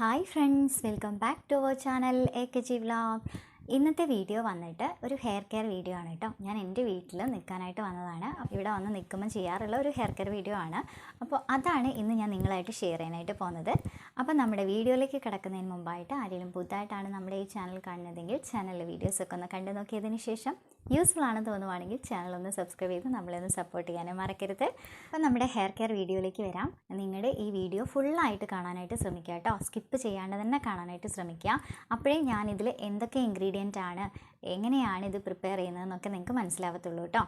Hi friends welcome back to our channel A K G vlog ഇന്നത്തെ video വന്നിട്ട് ഒരു hair care video ആണ് കേട്ടോ ഞാൻ എന്റെ വീട്ടിൽ നിൽക്കാനായിട്ട് വന്നതാണ്. ഇവിടെ വന്ന് നിൽക്കുമ്പോൾ ചെയ്യാറുള്ള ഒരു ഹെയർ കെയർ വീഡിയോ ആണ്. അപ്പോൾ അതാണ് ഇന്ന് ഞാൻ നിങ്ങളായിട്ട് ഷെയർ ചെയ്യാനായിട്ട് പോകുന്നത്. അപ്പോൾ നമ്മുടെ വീഡിയോയിലേക്ക് കിടക്കുന്നതിന് മുമ്പായിട്ട് ആരെങ്കിലും പുതുതായിട്ടാണ് നമ്മുടെ ഈ ചാനൽ കാണുന്നതെങ്കിൽ ചാനലിലെ വീഡിയോസൊക്കെ ഒന്ന് കണ്ടു നോക്കിയതിന് ശേഷം യൂസ്ഫുൾ ആണെന്ന് തോന്നുവാണെങ്കിൽ ചാനൽ ഒന്ന് സബ്സ്ക്രൈബ് ചെയ്ത് നമ്മളെ ഒന്ന് സപ്പോർട്ട് ചെയ്യാനും മറക്കരുത്. അപ്പോൾ നമ്മുടെ ഹെയർ കെയർ വീഡിയോയിലേക്ക് വരാം. നിങ്ങളുടെ ഈ വീഡിയോ ഫുള്ളായിട്ട് കാണാനായിട്ട് ശ്രമിക്കുക കേട്ടോ. സ്കിപ്പ് ചെയ്യാണ്ട് തന്നെ കാണാനായിട്ട് ശ്രമിക്കുക. അപ്പോഴേ ഞാനിതിൽ എന്തൊക്കെ ഇൻഗ്രീഡിയന്റ് ആണ് എങ്ങനെയാണ് ഇത് പ്രിപ്പയർ ചെയ്യുന്നതെന്നൊക്കെ നിങ്ങൾക്ക് മനസ്സിലാവത്തുള്ളൂ കേട്ടോ.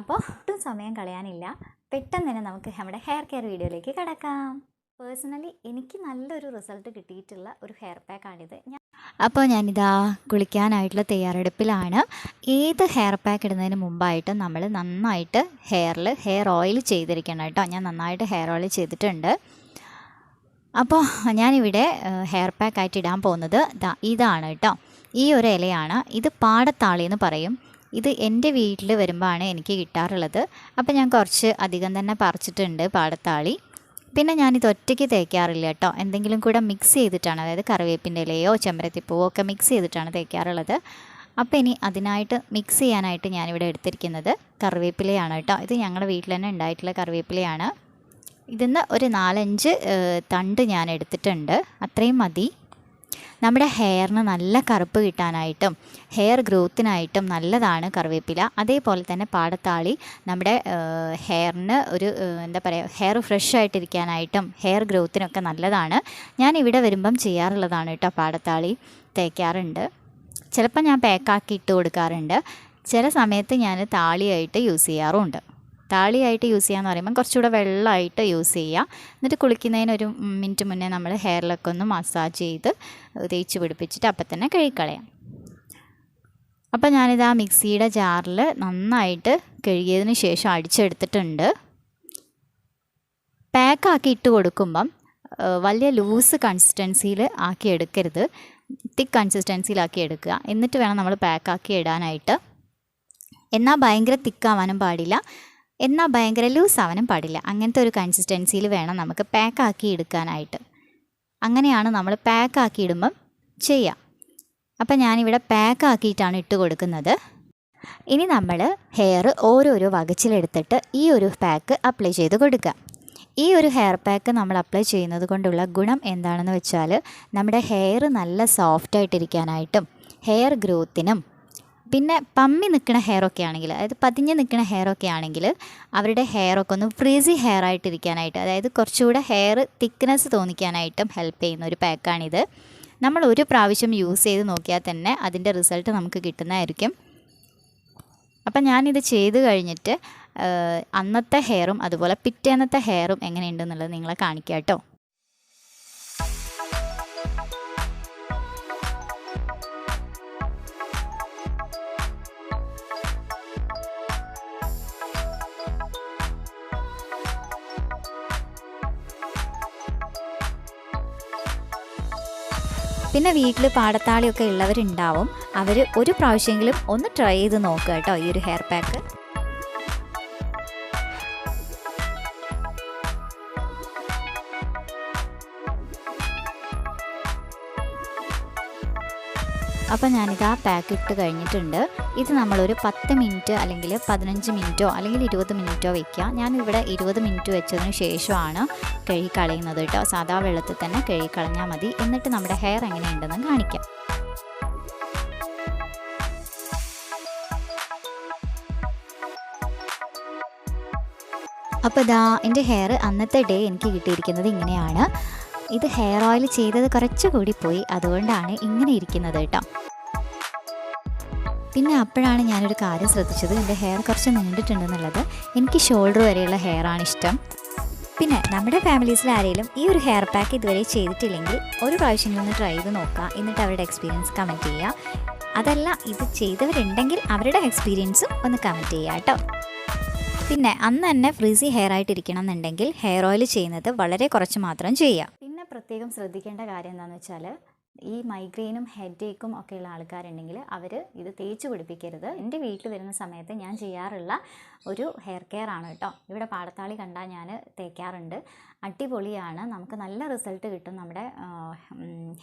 അപ്പോൾ ഒട്ടും സമയം കളയാനില്ല. പെട്ടെന്ന് തന്നെ നമുക്ക് നമ്മുടെ ഹെയർ കെയർ വീഡിയോയിലേക്ക് കിടക്കാം. പേഴ്സണലി എനിക്ക് നല്ലൊരു റിസൾട്ട് കിട്ടിയിട്ടുള്ള ഒരു ഹെയർ പാക്കാണിത് ഞാൻ അപ്പോൾ ഞാനിതാ കുളിക്കാനായിട്ടുള്ള തയ്യാറെടുപ്പിലാണ്. ഏത് ഹെയർ പാക്ക് ഇടുന്നതിന് മുമ്പായിട്ട് നമ്മൾ നന്നായിട്ട് ഹെയറിൽ ഹെയർ ഓയിൽ ചെയ്തിരിക്കണം കേട്ടോ. ഞാൻ നന്നായിട്ട് ഹെയർ ഓയിൽ ചെയ്തിട്ടുണ്ട്. അപ്പോൾ ഞാനിവിടെ ഹെയർ പാക്ക് ആയിട്ട് ഇടാൻ പോകുന്നത് ഇതാണ് കേട്ടോ. ഈ ഒരു ഇലയാണ്. ഇത് പാടത്താളി എന്ന് പറയും. ഇത് എന്റെ വീട്ടിൽ വരുമ്പോഴാണ് എനിക്ക് കിട്ടാറുള്ളത്. അപ്പോൾ ഞാൻ കുറച്ച് അധികം തന്നെ പറിച്ചിട്ടുണ്ട് പാടത്താളി. പിന്നെ ഞാനിത് ഒറ്റയ്ക്ക് തേക്കാറില്ല കേട്ടോ. എന്തെങ്കിലും കൂടെ മിക്സ് ചെയ്തിട്ടാണ്. അതായത് കറിവേപ്പിന്റെ ഇലയോ ചെമ്പരത്തിപ്പൂവോ ഒക്കെ മിക്സ് ചെയ്തിട്ടാണ് തേക്കാറുള്ളത്. അപ്പോൾ ഇനി അതിനായിട്ട് മിക്സ് ചെയ്യാനായിട്ട് ഞാനിവിടെ എടുത്തിരിക്കുന്നത് കറിവേപ്പിലയാണ് കേട്ടോ. ഇത് ഞങ്ങളുടെ വീട്ടിൽ തന്നെ ഉണ്ടായിട്ടുള്ള കറിവേപ്പിലയാണ്. ഇതിന്ന് ഒരു നാലഞ്ച് തണ്ട് ഞാൻ എടുത്തിട്ടുണ്ട്. അത്രയും മതി. നമ്മുടെ ഹെയറിന് നല്ല കറുപ്പ് കിട്ടാനായിട്ടും ഹെയർ ഗ്രോത്തിനായിട്ടും നല്ലതാണ് കറിവേപ്പില. അതേപോലെ തന്നെ പാടത്താളി നമ്മുടെ ഹെയറിന് ഒരു എന്താ പറയുക ഹെയർ ഫ്രഷ് ആയിട്ടിരിക്കാനായിട്ടും ഹെയർ ഗ്രോത്തിനൊക്കെ നല്ലതാണ്. ഞാൻ ഇവിടെ വരുമ്പം ചെയ്യാറുള്ളതാണ് കേട്ടോ പാടത്താളി തേക്കാറുണ്ട്. ചിലപ്പോൾ ഞാൻ പാക്കാക്കി ഇട്ട് കൊടുക്കാറുണ്ട്. ചില സമയത്ത് ഞാൻ താളിയായിട്ട് യൂസ് ചെയ്യാറുമുണ്ട്. താളിയായിട്ട് യൂസ് ചെയ്യാന്ന് പറയുമ്പോൾ കുറച്ചുകൂടെ വെള്ളമായിട്ട് യൂസ് ചെയ്യുക എന്നിട്ട് കുളിക്കുന്നതിന് ഒരു മിനിറ്റ് മുന്നേ നമ്മൾ ഹെയറിലൊക്കെ ഒന്ന് മസാജ് ചെയ്ത് തേച്ച് പിടിപ്പിച്ചിട്ട് അപ്പം തന്നെ കഴുകിക്കളയാം. അപ്പം ഞാനിത് ആ മിക്സിയുടെ ജാറിൽ നന്നായിട്ട് കഴുകിയതിന് ശേഷം അടിച്ചെടുത്തിട്ടുണ്ട്. പാക്കാക്കി ഇട്ട് കൊടുക്കുമ്പം വലിയ ലൂസ് കൺസിസ്റ്റൻസിയിൽ ആക്കി എടുക്കരുത്. തിക്ക് കൺസിസ്റ്റൻസിയിലാക്കി എടുക്കുക. എന്നിട്ട് വേണം നമ്മൾ പാക്കാക്കി ഇടാനായിട്ട്. എന്നാൽ ഭയങ്കര തിക്കാവാനും പാടില്ല. എന്നാൽ ഭയങ്കര ലൂസ് ആവാനും പാടില്ല. അങ്ങനത്തെ ഒരു കൺസിസ്റ്റൻസിയിൽ വേണം നമുക്ക് പാക്കാക്കി എടുക്കാനായിട്ട്. അങ്ങനെയാണ് നമ്മൾ പാക്കാക്കി ഇടുമ്പം ചെയ്യുക അപ്പം ഞാനിവിടെ പാക്കാക്കിയിട്ടാണ് ഇട്ട് കൊടുക്കുന്നത്. ഇനി നമ്മൾ ഹെയർ ഓരോരോ വകച്ചിലെടുത്തിട്ട് ഈ ഒരു പാക്ക് അപ്ലൈ ചെയ്ത് കൊടുക്കുക. ഈ ഒരു ഹെയർ പാക്ക് നമ്മൾ അപ്ലൈ ചെയ്യുന്നത് കൊണ്ടുള്ള ഗുണം എന്താണെന്ന് വെച്ചാൽ നമ്മുടെ ഹെയർ നല്ല സോഫ്റ്റ് ആയിട്ടിരിക്കാനായിട്ടും ഹെയർ ഗ്രോത്തിനും പിന്നെ പമ്മി നിൽക്കുന്ന ഹെയറൊക്കെ ആണെങ്കിൽ അതായത് പതിഞ്ഞ് നിൽക്കുന്ന ഹെയറൊക്കെ ആണെങ്കിൽ അവരുടെ ഹെയറൊക്കെ ഒന്ന് ഫ്രീസി ഹെയർ ആയിട്ടിരിക്കാനായിട്ട് അതായത് കുറച്ചുകൂടെ ഹെയർ തിക്നെസ് തോന്നിക്കാനായിട്ടും ഹെൽപ്പ് ചെയ്യുന്ന ഒരു പാക്കാണിത് നമ്മൾ ഒരു പ്രാവശ്യം യൂസ് ചെയ്ത് നോക്കിയാൽ തന്നെ അതിന്റെ റിസൾട്ട് നമുക്ക് കിട്ടുന്നതായിരിക്കും. അപ്പം ഞാനിത് ചെയ്ത് കഴിഞ്ഞിട്ട് അന്നത്തെ ഹെയറും അതുപോലെ പിറ്റേന്നത്തെ ഹെയറും എങ്ങനെയുണ്ടെന്നുള്ളത് നിങ്ങളെ കാണിക്കാം കേട്ടോ. പിന്നെ വീട്ടിൽ പാടത്താളിയൊക്കെ ഉള്ളവരുണ്ടാവും. അവർ ഒരു പ്രാവശ്യമെങ്കിലും ഒന്ന് ട്രൈ ചെയ്ത് നോക്കുക കേട്ടോ ഈ ഒരു ഹെയർ പാക്ക് അപ്പോൾ ഞാനിത് ആ പാക്ക് ഇട്ട് കഴിഞ്ഞിട്ടുണ്ട്. ഇത് നമ്മളൊരു പത്ത് മിനിറ്റ് അല്ലെങ്കിൽ പതിനഞ്ച് മിനിറ്റോ അല്ലെങ്കിൽ ഇരുപത് മിനിറ്റോ വെക്കുക ഞാനിവിടെ ഇരുപത് മിനിറ്റ് വെച്ചതിന് ശേഷമാണ് കഴുകി കളയുന്നത് കേട്ടോ. സാധാ വെള്ളത്തിൽ തന്നെ കഴുകി കളഞ്ഞാൽ മതി. എന്നിട്ട് നമ്മുടെ ഹെയർ എങ്ങനെയുണ്ടെന്ന് കാണിക്കാം. അപ്പോൾ ഇതാ എന്റെ ഹെയർ അന്നത്തെ ഡേ എനിക്ക് കിട്ടിയിരിക്കുന്നത് ഇങ്ങനെയാണ്. ഇത് ഹെയർ ഓയിൽ ചെയ്തത് കുറച്ചുകൂടി പോയി. അതുകൊണ്ടാണ് ഇങ്ങനെ ഇരിക്കുന്നത് കേട്ടോ. പിന്നെ അപ്പോഴാണ് ഞാനൊരു കാര്യം ശ്രദ്ധിച്ചത്. എന്റെ ഹെയർ കുറച്ച് നീണ്ടിട്ടുണ്ടെന്നുള്ളത് എനിക്ക് ഷോൾഡർ വരെയുള്ള ഹെയർ ആണ് ഇഷ്ടം. പിന്നെ നമ്മുടെ ഫാമിലീസിൽ ആരെങ്കിലും ഈ ഒരു ഹെയർ പാക്ക് ഇതുവരെ ചെയ്തിട്ടില്ലെങ്കിൽ ഒരു പ്രാവശ്യം ഒന്ന് ട്രൈ ചെയ്ത് നോക്കുക എന്നിട്ട് അവരുടെ എക്സ്പീരിയൻസ് കമന്റ് ചെയ്യുക അതല്ല ഇത് ചെയ്തവരുണ്ടെങ്കിൽ അവരുടെ എക്സ്പീരിയൻസും ഒന്ന് കമന്റ് ചെയ്യുക കേട്ടോ. പിന്നെ അന്ന് തന്നെ ഫ്രീസി ഹെയർ ആയിട്ടിരിക്കണം എന്നുണ്ടെങ്കിൽ ഹെയർ ഓയിൽ ചെയ്യുന്നത് വളരെ കുറച്ച് മാത്രം ചെയ്യുക പ്രത്യേകം ശ്രദ്ധിക്കേണ്ട കാര്യം എന്താണെന്ന് വെച്ചാൽ ഈ മൈഗ്രെയിനും ഹെഡേക്കും ഒക്കെയുള്ള ആൾക്കാരുണ്ടെങ്കിൽ അവർ ഇത് തേച്ച് പിടിപ്പിക്കരുത്. എന്റെ വീട്ടിൽ വരുന്ന സമയത്ത് ഞാൻ ചെയ്യാറുള്ള ഒരു ഹെയർ കെയർ ആണ് കേട്ടോ. ഇവിടെ പാടത്താളി കണ്ടാൽ ഞാൻ തേക്കാറുണ്ട്. അടിപൊളിയാണ്. നമുക്ക് നല്ല റിസൾട്ട് കിട്ടും നമ്മുടെ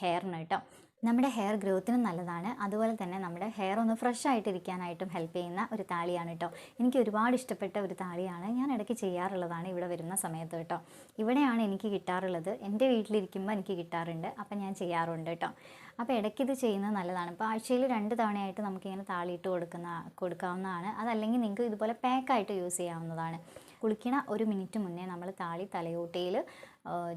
ഹെയറിന് കേട്ടോ. നമ്മുടെ ഹെയർ ഗ്രോത്തിനും നല്ലതാണ്. അതുപോലെ തന്നെ നമ്മുടെ ഹെയർ ഒന്ന് ഫ്രഷ് ആയിട്ടിരിക്കാനായിട്ടും ഹെൽപ്പ് ചെയ്യുന്ന ഒരു താളിയാണ് കേട്ടോ എനിക്ക് ഒരുപാട് ഇഷ്ടപ്പെട്ട ഒരു താളിയാണ്. ഞാൻ ഇടയ്ക്ക് ചെയ്യാറുള്ളതാണ് ഇവിടെ വരുന്ന സമയത്ത് കേട്ടോ ഇവിടെയാണ് എനിക്ക് കിട്ടാറുള്ളത്. എന്റെ വീട്ടിലിരിക്കുമ്പോൾ എനിക്ക് കിട്ടാറുണ്ട്. അപ്പം ഞാൻ ചെയ്യാറുണ്ട് കേട്ടോ അപ്പോൾ ഇടയ്ക്ക് ഇത് ചെയ്യുന്നത് നല്ലതാണ്. ഇപ്പോൾ ആഴ്ചയിൽ രണ്ട് തവണയായിട്ട് നമുക്കിങ്ങനെ താളിയിട്ട് കൊടുക്കുന്ന കൊടുക്കാവുന്നതാണ്. അതല്ലെങ്കിൽ നിങ്ങൾക്ക് ഇതുപോലെ പാക്കായിട്ട് യൂസ് ചെയ്യാവുന്നതാണ്. കുളിക്കണ ഒരു മിനിറ്റ് മുന്നേ നമ്മൾ താളി തലയോട്ടിയിൽ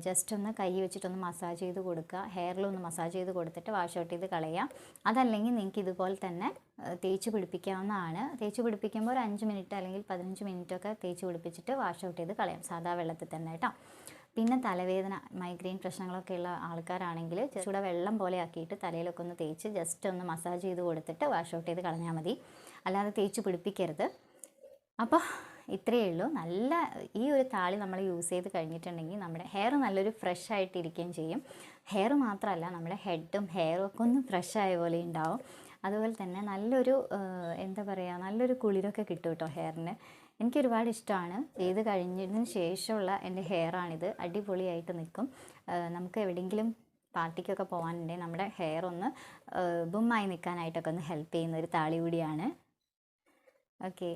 ജസ്റ്റ് ഒന്ന് കൈ വെച്ചിട്ടൊന്ന് മസാജ് ചെയ്ത് കൊടുക്കുക. ഹെയറിലൊന്ന് മസാജ് ചെയ്ത് കൊടുത്തിട്ട് വാഷ് ഔട്ട് ചെയ്ത് കളയാം. അതല്ലെങ്കിൽ നിങ്ങൾക്ക് ഇതുപോലെ തന്നെ തേച്ച് പിടിപ്പിക്കാവുന്നതാണ്. തേച്ച് പിടിപ്പിക്കുമ്പോൾ ഒരു അഞ്ച് മിനിറ്റ് അല്ലെങ്കിൽ പതിനഞ്ച് മിനിറ്റ് ഒക്കെ തേച്ച് പിടിപ്പിച്ചിട്ട് വാഷ് ഔട്ട് ചെയ്ത് കളയാം. സാധാ വെള്ളത്തിൽ തന്നെ കേട്ടോ. പിന്നെ തലവേദന മൈഗ്രെയിൻ പ്രശ്നങ്ങളൊക്കെ ഉള്ള ആൾക്കാരാണെങ്കിൽ ചൂടെ വെള്ളം പോലെ ആക്കിയിട്ട് തലയിലൊക്കെ ഒന്ന് തേച്ച് ജസ്റ്റ് ഒന്ന് മസാജ് ചെയ്ത് കൊടുത്തിട്ട് വാഷ് ഔട്ട് ചെയ്ത് കളഞ്ഞാൽ മതി. അല്ലാതെ തേച്ച് പിടിപ്പിക്കരുത്. അപ്പോൾ ഇത്രയേ ഉള്ളൂ. നല്ല ഈ ഒരു താളി നമ്മൾ യൂസ് ചെയ്ത് കഴിഞ്ഞിട്ടുണ്ടെങ്കിൽ നമ്മുടെ ഹെയർ നല്ലൊരു ഫ്രഷ് ആയിട്ടിരിക്കുകയും ചെയ്യും. ഹെയർ മാത്രമല്ല നമ്മുടെ ഹെഡും ഹെയറും ഒക്കെ ഒന്ന് ഫ്രഷ് ആയ പോലെ ഉണ്ടാവും. അതുപോലെ തന്നെ നല്ലൊരു എന്താ പറയുക നല്ലൊരു കുളിരൊക്കെ കിട്ടും കേട്ടോ ഹെയറിന് എനിക്ക് ഒരുപാട് ഇഷ്ടമാണ്. ചെയ്ത് കഴിഞ്ഞതിന് ശേഷമുള്ള എന്റെ ഹെയറാണിത് അടിപൊളിയായിട്ട് നിൽക്കും. നമുക്ക് എവിടെയെങ്കിലും പാർട്ടിക്കൊക്കെ പോകാനുണ്ടെങ്കിൽ നമ്മുടെ ഹെയർ ഒന്ന് ബുമ്മായി നിൽക്കാനായിട്ടൊക്കെ ഒന്ന് ഹെൽപ്പ് ചെയ്യുന്ന ഒരു താളി കൂടിയാണ്. ഓക്കെ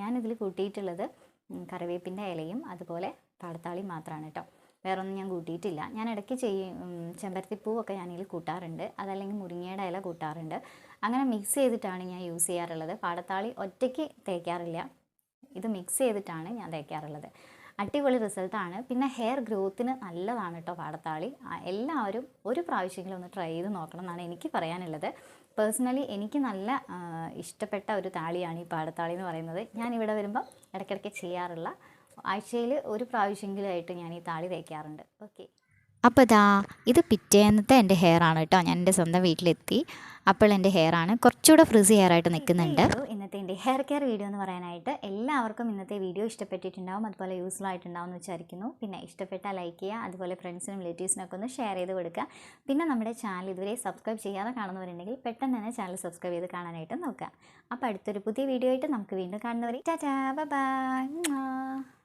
ഞാനിതിൽ കൂട്ടിയിട്ടുള്ളത് കറിവേപ്പിന്റെ ഇലയും അതുപോലെ പാടത്താളി മാത്രമാണ് കേട്ടോ വേറൊന്നും ഞാൻ കൂട്ടിയിട്ടില്ല. ഞാൻ ഇടയ്ക്ക് ചെയ്യും ചെമ്പരത്തിപ്പൂവൊക്കെ ഞാനിതിൽ കൂട്ടാറുണ്ട്. അതല്ലെങ്കിൽ മുരിങ്ങയുടെ ഇല കൂട്ടാറുണ്ട്. അങ്ങനെ മിക്സ് ചെയ്തിട്ടാണ് ഞാൻ യൂസ് ചെയ്യാറുള്ളത്. പാടത്താളി ഒറ്റയ്ക്ക് തേക്കാറില്ല. ഇത് മിക്സ് ചെയ്തിട്ടാണ് ഞാൻ തേക്കാറുള്ളത്. അടിപൊളി റിസൾട്ടാണ്. പിന്നെ ഹെയർ ഗ്രോത്തിന് നല്ലതാണ് കേട്ടോ പാടത്താളി. എല്ലാവരും ഒരു പ്രാവശ്യമെങ്കിലും ഒന്ന് ട്രൈ ചെയ്ത് നോക്കണം എന്നാണ് എനിക്ക് പറയാനുള്ളത്. പേഴ്സണലി എനിക്ക് നല്ല ഇഷ്ടപ്പെട്ട ഒരു താളിയാണ് ഈ പാടത്താളി എന്ന് പറയുന്നത്. ഞാൻ ഇവിടെ വരുമ്പോൾ ഇടയ്ക്കിടയ്ക്ക് ചെയ്യാറുള്ള ആഴ്ചയിൽ ഒരു പ്രാവശ്യമെങ്കിലുമായിട്ട് ഞാൻ ഈ താളി തേക്കാറുണ്ട്. ഓക്കെ. അപ്പോൾ ഇതാ ഇത് പിറ്റേന്നത്തെ എന്റെ ഹെയർ ആണ് കേട്ടോ. ഞാൻ എന്റെ സ്വന്തം വീട്ടിലെത്തി. അപ്പോൾ എന്റെ ഹെയർ ആണ് കുറച്ചുകൂടെ ഫ്രിസി ഹെയർ ആയിട്ട് നിൽക്കുന്നുണ്ട്. ഇന്നത്തെ എന്റെ ഹെയർ കെയർ വീഡിയോ എന്ന് പറയാനായിട്ട് എല്ലാവർക്കും ഇന്നത്തെ വീഡിയോ ഇഷ്ടപ്പെട്ടിട്ടുണ്ടാവും. അതുപോലെ യൂസ്ഫുൾ ആയിട്ടുണ്ടാവും എന്ന് വിചാരിക്കുന്നു. പിന്നെ ഇഷ്ടപ്പെട്ടാൽ ലൈക്ക് ചെയ്യുക അതുപോലെ ഫ്രണ്ട്സിനും റിലേറ്റീവ്സിനൊക്കെ ഒന്ന് ഷെയർ ചെയ്ത് കൊടുക്കുക. പിന്നെ നമ്മുടെ ചാനൽ ഇതുവരെ സബ്സ്ക്രൈബ് ചെയ്യാതെ കാണുന്നവരുണ്ടെങ്കിൽ പെട്ടെന്ന് തന്നെ ചാനൽ സബ്സ്ക്രൈബ് ചെയ്ത് കാണാനായിട്ട് നോക്കുക. അപ്പോൾ അടുത്തൊരു പുതിയ വീഡിയോ ആയിട്ട് നമുക്ക് വീണ്ടും കാണുന്നവരെ. Tata bye